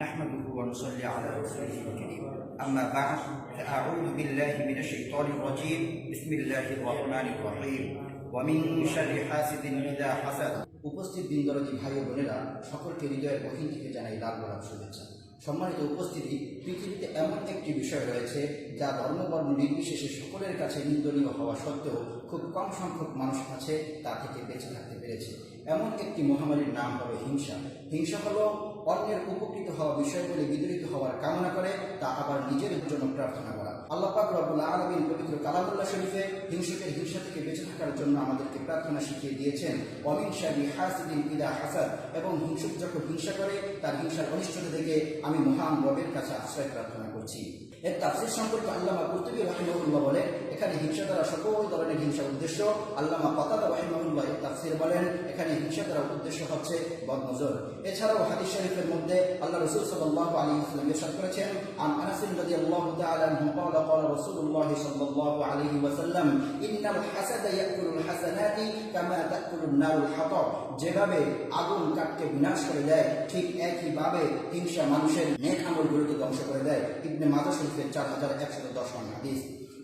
نحمده ونصلي على رسوله الكريم أما بعد فأعوذ بالله من الشيطان الرجيم بسم الله الرحمن الرحيم ومن شر حاسد إذا حسد উপস্থিত দিনদরদি ভাই ও বোনেরা সকলকে হৃদয়ের গহীন থেকে জানাই লাল গোলাপ শুভেচ্ছা সম্মানিত উপস্থিতি পৃথিবীতে এমন একটি বিষয় রয়েছে যা ধর্মবর্ণ নির্বিশেষে সকলের কাছে নিন্দনীয় হওয়া সত্ত্বেও খুব কম সংখ্যক মানুষ আছে তা থেকে বেঁচে থাকতে পেরেছে এমন একটি মহামারীর নাম হলো হিংসা হিংসা হলো, অন্যের উপকৃত হওয়া বিষয়গুলি বিদরিত হওয়ার কামনা করে, তা আবার নিজের জন্য প্রার্থনা করা। আল্লাহ পাক রব্বুল আলামিন পবিত্র কালামুল্লাহ শরীফে হিংসুকের হিংসা থেকে বেঁচে থাকার জন্য আমাদেরকে প্রার্থনা শিখিয়ে দিয়েছেন, অমিন শাহি হাসিদিন ইদা হাসাদ এবং হিংসুক যখন হিংসা করে, তার হিংসার অনিষ্টতা থেকে আমি মহান রবের কাছে আশ্রয় প্রার্থনা করছি। এর তাফসির সম্পর্কে আল্লামা কুর্তুবী রাহিমাহুল্লাহ বলেন, এখানে হিংসা দ্বারা সকল হিংসার উদ্দেশ্য আল্লামা পাতাদা রাহিমাহুল্লাহ এর তাফসির বলেন এখানে হিংসা দ্বারা উদ্দেশ্য হচ্ছে বদনজর এছাড়াও হাদিস শরীফের মধ্যে আল্লাহ রসুল সাল্লাল্লাহু আলাইহি ওয়াসাল্লাম ইরশাদ করেছেন আন আনাস রাদিয়াল্লাহু তাআলা আনহু قال قال رسول الله صلى الله عليه وسلم ان الحسد ياكل الحسنات كما تاكل النار الحطب যেভাবে আগুন কাঠকে বিনাশ করে দেয় ঠিক একইভাবে হিংসা মানুষের নেক আমলগুলোকে ধ্বংস করে দেয় ইবনে মাজাহ শরীফের চার হাজার একশত দশ নং হাদিস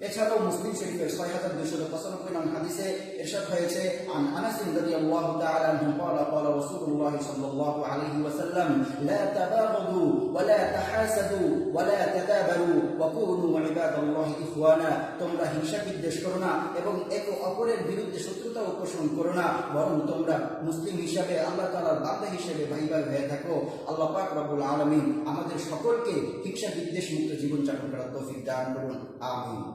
এছাড়াও মুসলিম শরীফের ছয় হাজার দুশো পঁচানব্বই নং হাদিসে এরশাদ হয়েছে আন আনাস রাদিয়াল্লাহু তাআলা আনহু قال قال رسول الله صلى الله عليه وسلم لا تباغضوا ولا تحاسدوا ولا تدابروا وكونوا عباد الله إخوانا তোমরা হিংসা বিদ্বেষ করো না এবং একে অপরের বিরুদ্ধে শত্রুতা পোষণ করো না বরং তোমরা মুসলিম হিসাবে আল্লাহ তাআলার বান্দা হিসেবে ভাই ভাই হয়ে থাকো আল্লাহ পাক রব্বুল আলামিন আমাদের সকলকে হিংসা বিদ্বেষ মুক্ত জীবনযাপন করার তৌফিক দান করুন আমিন